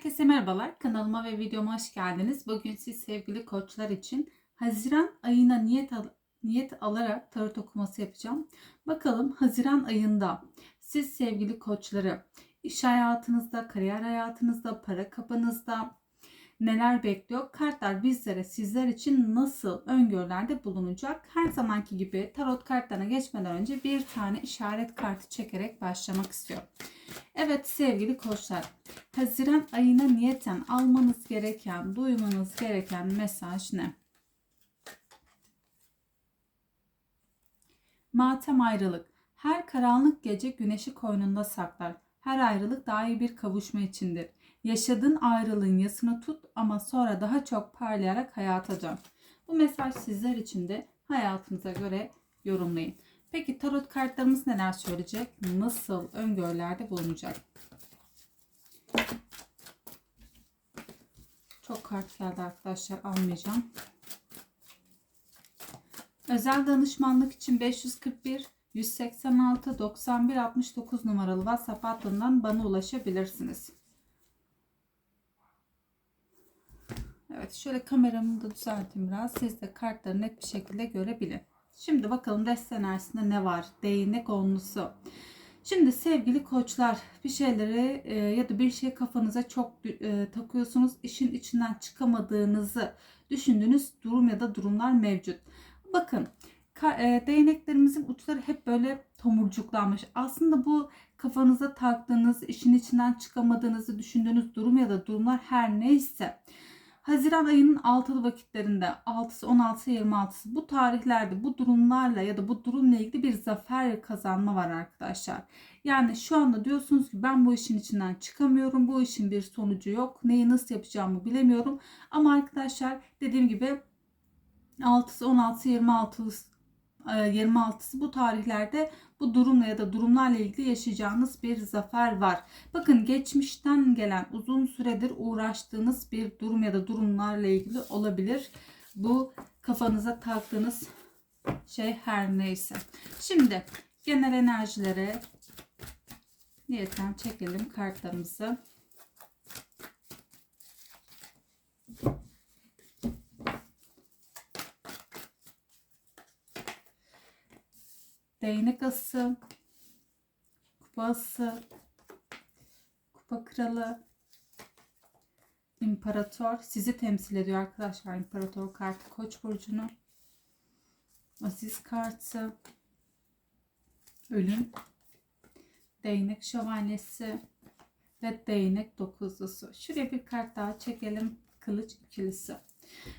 Herkese merhabalar. Kanalıma ve videoma hoş geldiniz. Bugün siz sevgili koçlar için Haziran ayına niyet al- niyet alarak tarot okuması yapacağım. Bakalım Haziran ayında siz sevgili koçları iş hayatınızda, kariyer hayatınızda, para kapınızda neler bekliyor? Kartlar bizlere sizler için nasıl öngörülerde bulunacak? Her zamanki gibi tarot kartlarına geçmeden önce bir tane işaret kartı çekerek başlamak istiyorum. Evet sevgili koçlar, Haziran ayına niyeten almanız gereken, duymanız gereken mesaj ne? Matem ayrılık. Her karanlık gece güneşi koynunda saklar. Her ayrılık daha iyi bir kavuşma içindir. Yaşadığın ayrılığın yasını tut ama sonra daha çok parlayarak hayata dön. Bu mesaj sizler için de hayatınıza göre yorumlayın. Peki tarot kartlarımız neler söyleyecek? Nasıl öngörülerde bulunacak? Çok kart geldi arkadaşlar almayacağım. Özel danışmanlık için 541 186 91 69 numaralı WhatsApp hattından bana ulaşabilirsiniz. Evet şöyle kameramı da düzelteyim biraz. Siz de kartları net bir şekilde görebilin. Şimdi bakalım deste enerjisinde ne var? Değnek onlusu. Şimdi sevgili koçlar bir şeyleri e, ya da bir şey kafanıza çok e, takıyorsunuz. işin içinden çıkamadığınızı düşündüğünüz durum ya da durumlar mevcut. Bakın e, değneklerimizin uçları hep böyle tomurcuklanmış. Aslında bu kafanıza taktığınız, işin içinden çıkamadığınızı düşündüğünüz durum ya da durumlar her neyse Haziran ayının altılı vakitlerinde 6'sı 16'sı 26'sı bu tarihlerde bu durumlarla ya da bu durumla ilgili bir zafer kazanma var arkadaşlar. Yani şu anda diyorsunuz ki ben bu işin içinden çıkamıyorum. Bu işin bir sonucu yok. Neyi nasıl yapacağımı bilemiyorum. Ama arkadaşlar dediğim gibi 6'sı 16'sı 26'sı 26'sı bu tarihlerde bu durumla ya da durumlarla ilgili yaşayacağınız bir zafer var. Bakın geçmişten gelen uzun süredir uğraştığınız bir durum ya da durumlarla ilgili olabilir. Bu kafanıza taktığınız şey her neyse. Şimdi genel enerjilere niyeten çekelim kartlarımızı. Değnek ası, kupa ası, kupa kralı, imparator sizi temsil ediyor arkadaşlar. İmparator kartı koç burcunu. Aziz kartı, ölüm, değnek şövalyesi ve değnek dokuzlusu. Şuraya bir kart daha çekelim. Kılıç ikilisi.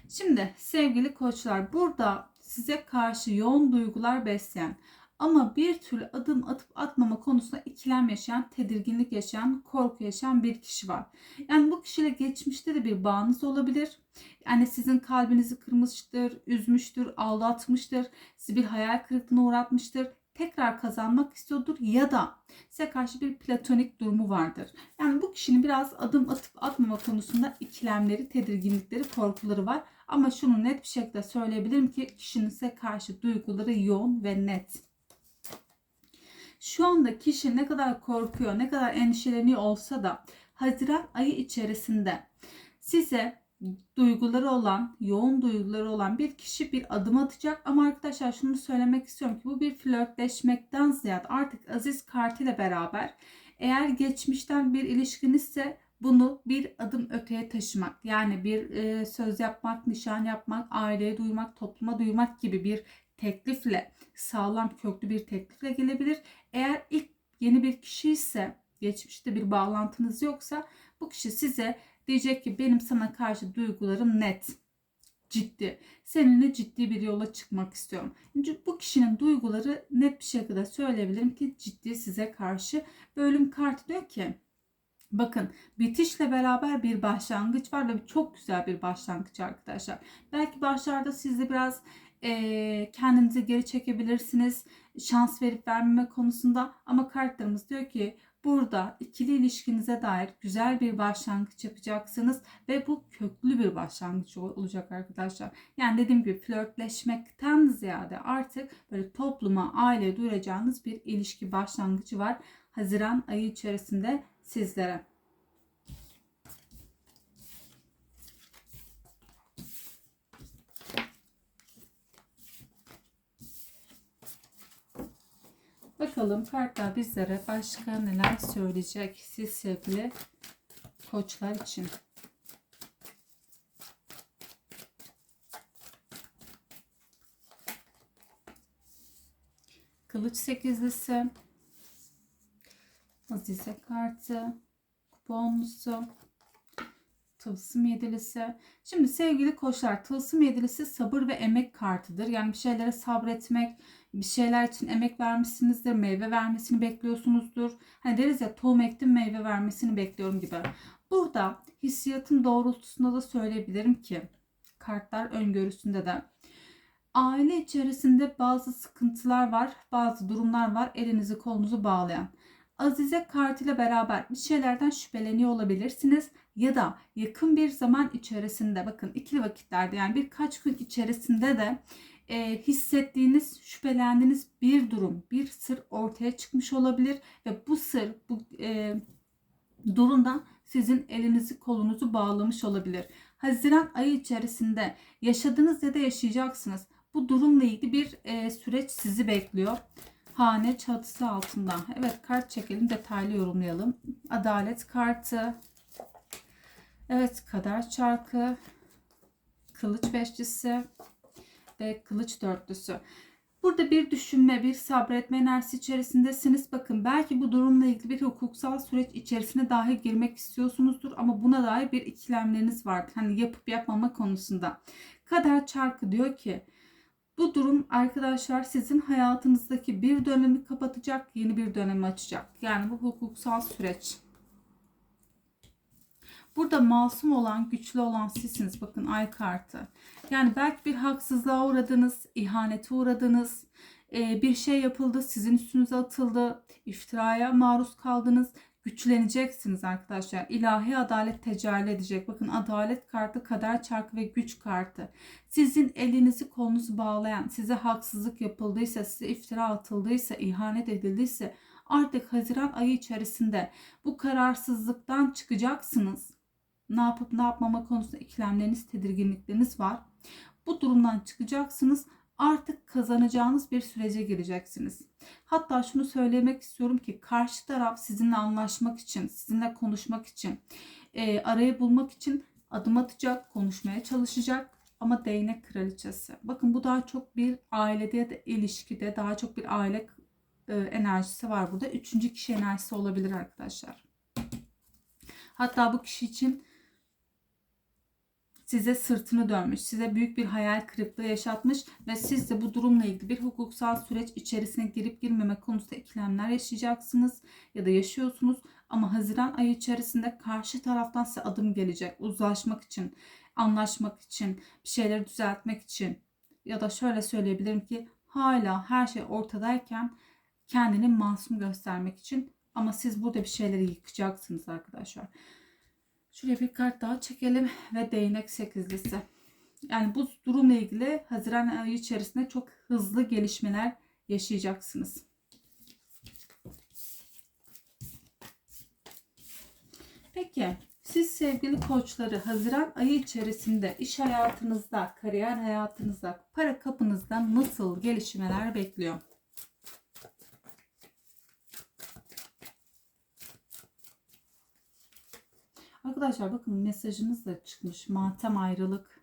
Şimdi sevgili koçlar burada size karşı yoğun duygular besleyen ama bir türlü adım atıp atmama konusunda ikilem yaşayan, tedirginlik yaşayan, korku yaşayan bir kişi var. Yani bu kişiyle geçmişte de bir bağınız olabilir. Yani sizin kalbinizi kırmıştır, üzmüştür, aldatmıştır, sizi bir hayal kırıklığına uğratmıştır tekrar kazanmak istiyordur ya da size karşı bir platonik durumu vardır. Yani bu kişinin biraz adım atıp atmama konusunda ikilemleri, tedirginlikleri, korkuları var. Ama şunu net bir şekilde söyleyebilirim ki kişinin size karşı duyguları yoğun ve net. Şu anda kişi ne kadar korkuyor, ne kadar endişeleniyor olsa da Haziran ayı içerisinde size duyguları olan, yoğun duyguları olan bir kişi bir adım atacak. Ama arkadaşlar şunu söylemek istiyorum ki bu bir flörtleşmekten ziyade artık Aziz kartıyla beraber eğer geçmişten bir ilişkinizse bunu bir adım öteye taşımak yani bir e, söz yapmak, nişan yapmak, aileye duymak, topluma duymak gibi bir teklifle sağlam köklü bir teklifle gelebilir. Eğer ilk yeni bir kişi ise geçmişte bir bağlantınız yoksa bu kişi size diyecek ki benim sana karşı duygularım net ciddi. Seninle ciddi bir yola çıkmak istiyorum. Bu kişinin duyguları net bir şekilde söyleyebilirim ki ciddi size karşı. Bölüm kartı diyor ki Bakın bitişle beraber bir başlangıç var ve çok güzel bir başlangıç arkadaşlar. Belki başlarda sizde biraz e, kendinizi geri çekebilirsiniz. Şans verip vermeme konusunda ama kartlarımız diyor ki burada ikili ilişkinize dair güzel bir başlangıç yapacaksınız ve bu köklü bir başlangıç olacak arkadaşlar. Yani dediğim gibi flörtleşmekten ziyade artık böyle topluma, aileye duyuracağınız bir ilişki başlangıcı var. Haziran ayı içerisinde sizlere. Bakalım kartlar bizlere başka neler söyleyecek siz sevgili koçlar için. Kılıç sekizlisi. Azize kartı. Kupa onlusu. Tılsım yedilisi. Şimdi sevgili koçlar tılsım yedilisi sabır ve emek kartıdır. Yani bir şeylere sabretmek, bir şeyler için emek vermişsinizdir, meyve vermesini bekliyorsunuzdur. Hani deriz ya tohum ektim meyve vermesini bekliyorum gibi. Burada hissiyatım doğrultusunda da söyleyebilirim ki kartlar öngörüsünde de aile içerisinde bazı sıkıntılar var, bazı durumlar var elinizi kolunuzu bağlayan. Azize kartıyla beraber bir şeylerden şüpheleniyor olabilirsiniz ya da yakın bir zaman içerisinde bakın ikili vakitlerde yani birkaç gün içerisinde de e, hissettiğiniz, şüphelendiğiniz bir durum, bir sır ortaya çıkmış olabilir ve bu sır, bu e, durumdan sizin elinizi kolunuzu bağlamış olabilir. Haziran ayı içerisinde yaşadınız ya da yaşayacaksınız. Bu durumla ilgili bir e, süreç sizi bekliyor. Hane çatısı altında. Evet kart çekelim detaylı yorumlayalım. Adalet kartı. Evet kader çarkı. Kılıç beşlisi ve kılıç dörtlüsü. Burada bir düşünme, bir sabretme enerjisi içerisindesiniz. Bakın belki bu durumla ilgili bir hukuksal süreç içerisine dahi girmek istiyorsunuzdur ama buna dair bir ikilemleriniz vardır. Hani yapıp yapmama konusunda. Kader çarkı diyor ki bu durum arkadaşlar sizin hayatınızdaki bir dönemi kapatacak, yeni bir dönemi açacak. Yani bu hukuksal süreç. Burada masum olan, güçlü olan sizsiniz. Bakın ay kartı. Yani belki bir haksızlığa uğradınız, ihanete uğradınız, e, bir şey yapıldı, sizin üstünüze atıldı, iftiraya maruz kaldınız. Güçleneceksiniz arkadaşlar. İlahi adalet tecelli edecek. Bakın adalet kartı, kader çarkı ve güç kartı. Sizin elinizi kolunuzu bağlayan, size haksızlık yapıldıysa, size iftira atıldıysa, ihanet edildiyse artık Haziran ayı içerisinde bu kararsızlıktan çıkacaksınız ne yapıp ne yapmama konusunda ikilemleriniz, tedirginlikleriniz var. Bu durumdan çıkacaksınız. Artık kazanacağınız bir sürece gireceksiniz. Hatta şunu söylemek istiyorum ki karşı taraf sizinle anlaşmak için, sizinle konuşmak için, e, arayı bulmak için adım atacak, konuşmaya çalışacak ama değnek kraliçesi. Bakın bu daha çok bir ailede ya da ilişkide daha çok bir aile e, enerjisi var burada. Üçüncü kişi enerjisi olabilir arkadaşlar. Hatta bu kişi için size sırtını dönmüş, size büyük bir hayal kırıklığı yaşatmış ve siz de bu durumla ilgili bir hukuksal süreç içerisine girip girmeme konusunda ikilemler yaşayacaksınız ya da yaşıyorsunuz. Ama Haziran ayı içerisinde karşı taraftan size adım gelecek uzlaşmak için, anlaşmak için, bir şeyleri düzeltmek için ya da şöyle söyleyebilirim ki hala her şey ortadayken kendini masum göstermek için ama siz burada bir şeyleri yıkacaksınız arkadaşlar. Şuraya bir kart daha çekelim ve değnek sekizlisi. Yani bu durumla ilgili Haziran ayı içerisinde çok hızlı gelişmeler yaşayacaksınız. Peki siz sevgili koçları Haziran ayı içerisinde iş hayatınızda, kariyer hayatınızda, para kapınızda nasıl gelişmeler bekliyor? Arkadaşlar bakın mesajınız da çıkmış. Matem ayrılık.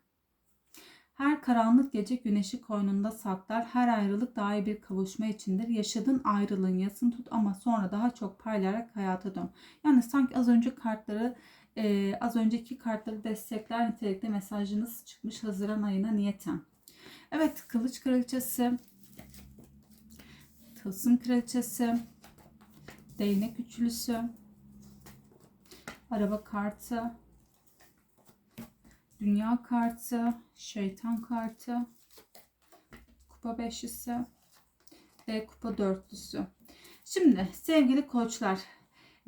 Her karanlık gece güneşi koynunda saklar. Her ayrılık daha iyi bir kavuşma içindir. Yaşadığın ayrılığın yasını tut ama sonra daha çok parlayarak hayata dön. Yani sanki az önce kartları e, az önceki kartları destekler nitelikte mesajınız çıkmış Haziran ayına niyeten. Evet kılıç kraliçesi, tılsım kraliçesi, değnek üçlüsü, araba kartı, dünya kartı, şeytan kartı, kupa beşlisi. Ve kupa dörtlüsü. Şimdi sevgili koçlar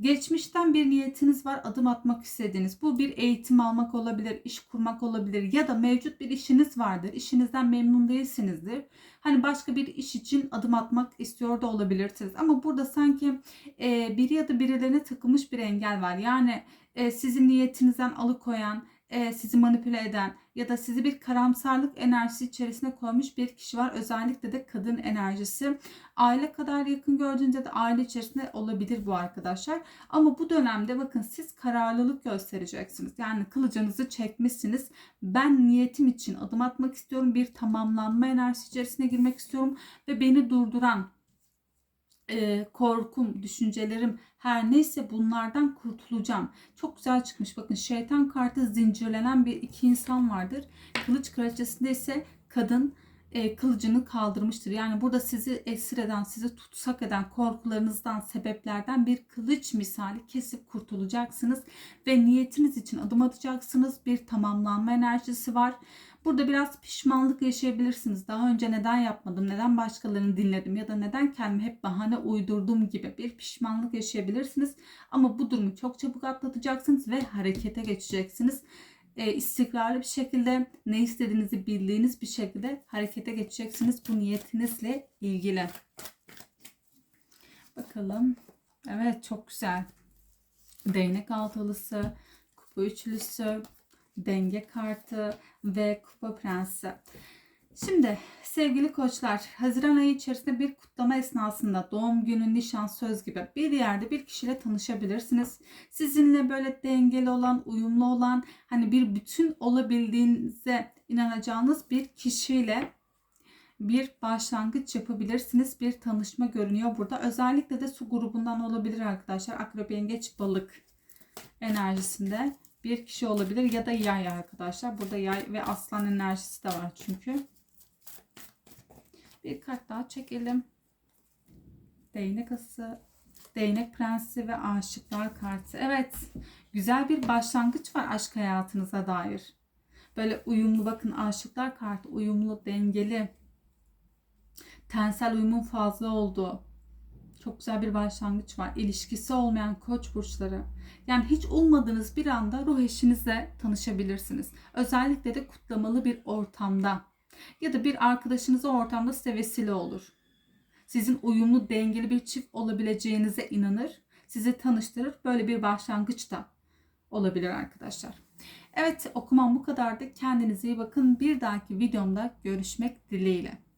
Geçmişten bir niyetiniz var, adım atmak istediğiniz. Bu bir eğitim almak olabilir, iş kurmak olabilir ya da mevcut bir işiniz vardır. İşinizden memnun değilsinizdir. Hani başka bir iş için adım atmak istiyor da olabilirsiniz. Ama burada sanki e, biri ya da birilerine takılmış bir engel var. Yani e, sizin niyetinizden alıkoyan, e, sizi manipüle eden ya da sizi bir karamsarlık enerjisi içerisine koymuş bir kişi var. Özellikle de kadın enerjisi. Aile kadar yakın gördüğünüzde de aile içerisinde olabilir bu arkadaşlar. Ama bu dönemde bakın siz kararlılık göstereceksiniz. Yani kılıcınızı çekmişsiniz. Ben niyetim için adım atmak istiyorum. Bir tamamlanma enerjisi içerisine girmek istiyorum. Ve beni durduran e, korkum, düşüncelerim her neyse bunlardan kurtulacağım. Çok güzel çıkmış. Bakın şeytan kartı zincirlenen bir iki insan vardır. Kılıç kraliçesinde ise kadın e, kılıcını kaldırmıştır. Yani burada sizi esir eden, sizi tutsak eden korkularınızdan, sebeplerden bir kılıç misali kesip kurtulacaksınız. Ve niyetiniz için adım atacaksınız. Bir tamamlanma enerjisi var. Burada biraz pişmanlık yaşayabilirsiniz. Daha önce neden yapmadım, neden başkalarını dinledim ya da neden kendime hep bahane uydurdum gibi bir pişmanlık yaşayabilirsiniz. Ama bu durumu çok çabuk atlatacaksınız ve harekete geçeceksiniz. E, istikrarlı bir şekilde ne istediğinizi bildiğiniz bir şekilde harekete geçeceksiniz bu niyetinizle ilgili. Bakalım. Evet çok güzel. Değnek altılısı, kupa üçlüsü, denge kartı ve kupa prensi. Şimdi sevgili koçlar Haziran ayı içerisinde bir kutlama esnasında doğum günü, nişan, söz gibi bir yerde bir kişiyle tanışabilirsiniz. Sizinle böyle dengeli olan, uyumlu olan hani bir bütün olabildiğinize inanacağınız bir kişiyle bir başlangıç yapabilirsiniz. Bir tanışma görünüyor burada. Özellikle de su grubundan olabilir arkadaşlar. Akrep, yengeç, balık enerjisinde bir kişi olabilir ya da yay arkadaşlar. Burada yay ve aslan enerjisi de var çünkü. Bir kart daha çekelim. Değnek ası, değnek prensi ve aşıklar kartı. Evet, güzel bir başlangıç var aşk hayatınıza dair. Böyle uyumlu bakın aşıklar kartı uyumlu, dengeli. Tensel uyumun fazla olduğu. Çok güzel bir başlangıç var. İlişkisi olmayan koç burçları. Yani hiç olmadığınız bir anda ruh eşinizle tanışabilirsiniz. Özellikle de kutlamalı bir ortamda ya da bir arkadaşınız o ortamda size vesile olur. Sizin uyumlu, dengeli bir çift olabileceğinize inanır. Sizi tanıştırır. Böyle bir başlangıç da olabilir arkadaşlar. Evet okumam bu kadardı. Kendinize iyi bakın. Bir dahaki videomda görüşmek dileğiyle.